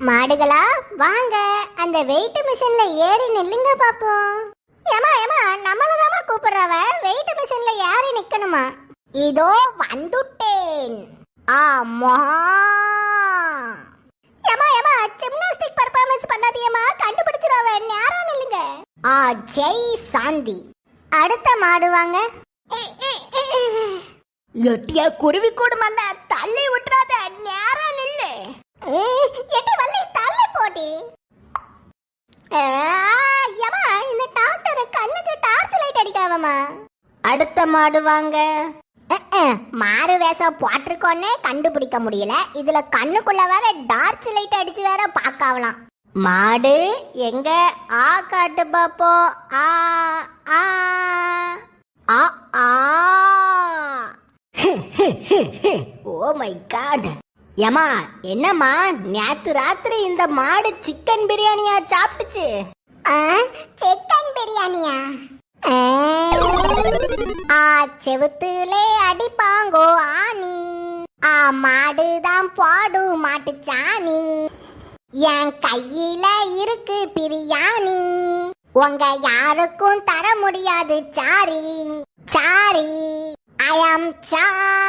மாடுகளா? வாங்க அந்த வெயிட் மிஷின்ல ஏறி நில்லுங்க பாப்போம். ஏமா ஏமா நம்மளதாமா கூப்பிடுறவ? வெயிட் மிஷின்ல ஏறி நிக்கணுமா? இதோ வந்துட்டேன். ஆமா. ஏமா ஏமா ஜிம்னாஸ்டிக் பெர்ஃபார்மன்ஸ் பண்ணாதீங்கம்மா. கண்டுபிடிச்சிருவ நேரா நில்லுங்க. ஆ ஜெய் சாந்தி. அடுத்த மாடு வாங்க. எட்டியா குருவி கூடும் அந்த தள்ளி விட்டுறாத. நேரா தள்ளி போடி யமா இந்த டாக்டர் கண்ணுக்கு டார்ச் லைட் அடிக்காதம்மா. அடுத்த மாடு வாங்க. மாறு வேஷம் போட்டிருக்கோன்னே கண்டுபிடிக்க முடியல. இதுல கண்ணுக்குள்ள வேற டார்ச் லைட் அடிச்சு வேற பார்க்கலாம் மாடு எங்க? ஆ காட்டு பாப்போம் ஆ ஆ. ஆ ஆ. Oh my God. ஏமா என்னம்மா நேத்து ராத்திரி இந்த மாடு சிக்கன் பிரியாணியா சாப்பிட்டுச்சு? சிக்கன் பிரியாணியா? ஆ. செவுத்துலே அடிப்பாங்கோ ஆணி. ஆ மாடுதான் பாடு மாட்டு சாணி. என் கையில இருக்கு பிரியாணி. உங்க யாருக்கும் தர முடியாது sorry. Sorry I am sorry